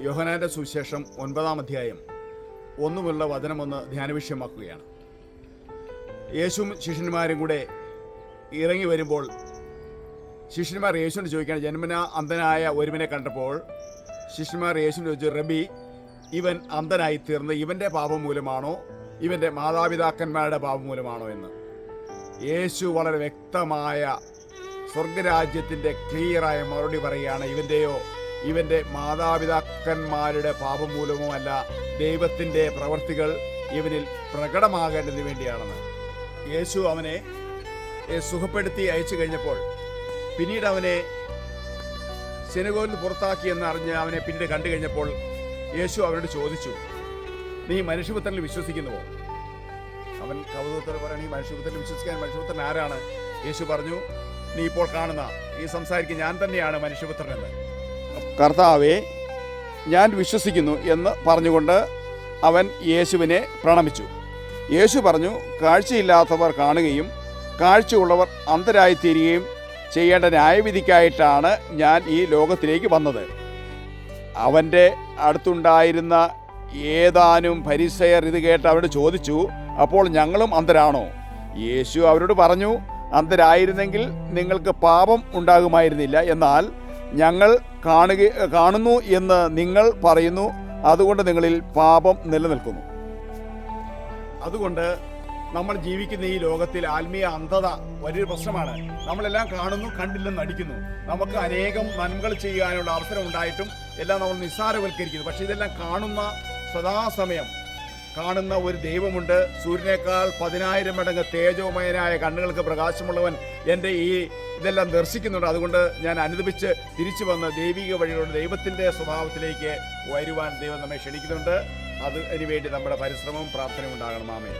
യോഹനാന്റെ സുവിശേഷം ഒൻപതാം അധ്യായം. ഒന്നുമുള്ള വചനമൊന്ന് ധ്യാനവിഷയമാക്കുകയാണ്. യേശുവും ശിഷ്യന്മാരും കൂടെ ഇറങ്ങി വരുമ്പോൾ ശിഷ്യന്മാർ യേശുവിനെ ചോദിക്കുകയാണ് ജന്മന അന്ധനായ ഒരുവനെ കണ്ടപ്പോൾ? ശിഷ്യന്മാർ യേശുവിനെ ചോദിച്ചു റബി ഇവൻ അന്ധനായി തീർന്ന് ഇവന്റെ പാപം മൂലമാണോ? ഇവന്റെ മാതാപിതാക്കന്മാരുടെ പാപം മൂലമാണോ എന്ന്? യേശു വളരെ വ്യക്തമായ സ്വർഗരാജ്യത്തിന്റെ ക്ലിയറായ മറുപടി പറയുകയാണ് ഇവന്റെയോ ഇവന്റെ മാതാപിതാക്കന്മാരുടെ പാപം മൂലമോ അല്ല ദൈവത്തിന്റെ പ്രവർത്തികൾ ഇവനിൽ പ്രകടമാകേണ്ടതിന് വേണ്ടിയാണെന്ന്. യേശു അവനെ സുഖപ്പെടുത്തി അയച്ചു കഴിഞ്ഞപ്പോൾ പിന്നീട് അവനെ സെനഗോയിൽ നിന്ന് പുറത്താക്കി എന്ന് അറിഞ്ഞ് അവനെ പിന്നീട് കണ്ടു കഴിഞ്ഞപ്പോൾ യേശു അവനോട് ചോദിച്ചു നീ മനുഷ്യപുത്രനിൽ വിശ്വസിക്കുന്നുവോ? അവൻ കൗതുകത്തോട് പറയണ ഈ മനുഷ്യപുത്രനിൽ വിശ്വസിക്കാൻ മനുഷ്യപുത്രൻ ആരാണ്? യേശു പറഞ്ഞു നീ ഇപ്പോൾ കാണുന്ന ഈ സംസാരിക്കുന്ന ഞാൻ തന്നെയാണ് മനുഷ്യപുത്രൻ എന്ന്. കർത്താവെ ഞാൻ വിശ്വസിക്കുന്നു എന്ന് പറഞ്ഞുകൊണ്ട് അവൻ യേശുവിനെ പ്രണമിച്ചു. യേശു പറഞ്ഞു കാഴ്ചയില്ലാത്തവർ കാണുകയും കാഴ്ചയുള്ളവർ അന്ധരായിത്തീരുകയും ചെയ്യേണ്ട ന്യായവിധിക്കായിട്ടാണ് ഞാൻ ഈ ലോകത്തിലേക്ക് വന്നത്. അവന്റെ അടുത്തുണ്ടായിരുന്ന ഏതാനും പരിസയർ ഇത് കേട്ട് അവരോട് ചോദിച്ചു അപ്പോൾ ഞങ്ങളും അന്തരാണോ യേശു അവരോട് പറഞ്ഞു അന്തരായിരുന്നെങ്കിൽ നിങ്ങൾക്ക് പാപം ഉണ്ടാകുമായിരുന്നില്ല. എന്നാൽ ഞങ്ങൾ കാണുക കാണുന്നു എന്ന് നിങ്ങൾ പറയുന്നു. അതുകൊണ്ട് നിങ്ങളിൽ പാപം നിലനിൽക്കുന്നു. അതുകൊണ്ട് നമ്മൾ ജീവിക്കുന്ന ഈ ലോകത്തിൽ ആത്മീയ അന്ധത വലിയൊരു പ്രശ്നമാണ്. നമ്മളെല്ലാം കാണുന്നു കണ്ടില്ലെന്ന് നടിക്കുന്നു. നമുക്ക് അനേകം നന്മകൾ ചെയ്യാനുള്ള അവസരം ഉണ്ടായിട്ടും എല്ലാം നമ്മൾ നിസ്സാരവൽക്കരിക്കുന്നു. പക്ഷേ ഇതെല്ലാം കാണുന്ന സദാസമയം കാണുന്ന ഒരു ദൈവമുണ്ട്. സൂര്യനേക്കാൾ പതിനായിരം മടങ്ങ് തേജോമയനായ കണ്ണുകൾക്ക് പ്രകാശമുള്ളവൻ എന്റെ ഈ ഇതെല്ലാം ദർശിക്കുന്നുണ്ട്. അതുകൊണ്ട് ഞാൻ അനുദപിച്ച് തിരിച്ചു വന്ന് ദൈവിക വഴിയിലൂടെ ദൈവത്തിന്റെ സ്വഭാവത്തിലേക്ക് വരുവാൻ ദൈവം നമ്മെ ക്ഷണിക്കുന്നുണ്ട്. അത് വേണ്ടി നമ്മുടെ പരിശ്രമവും പ്രാർത്ഥനയും ഉണ്ടാകണം. ആമേ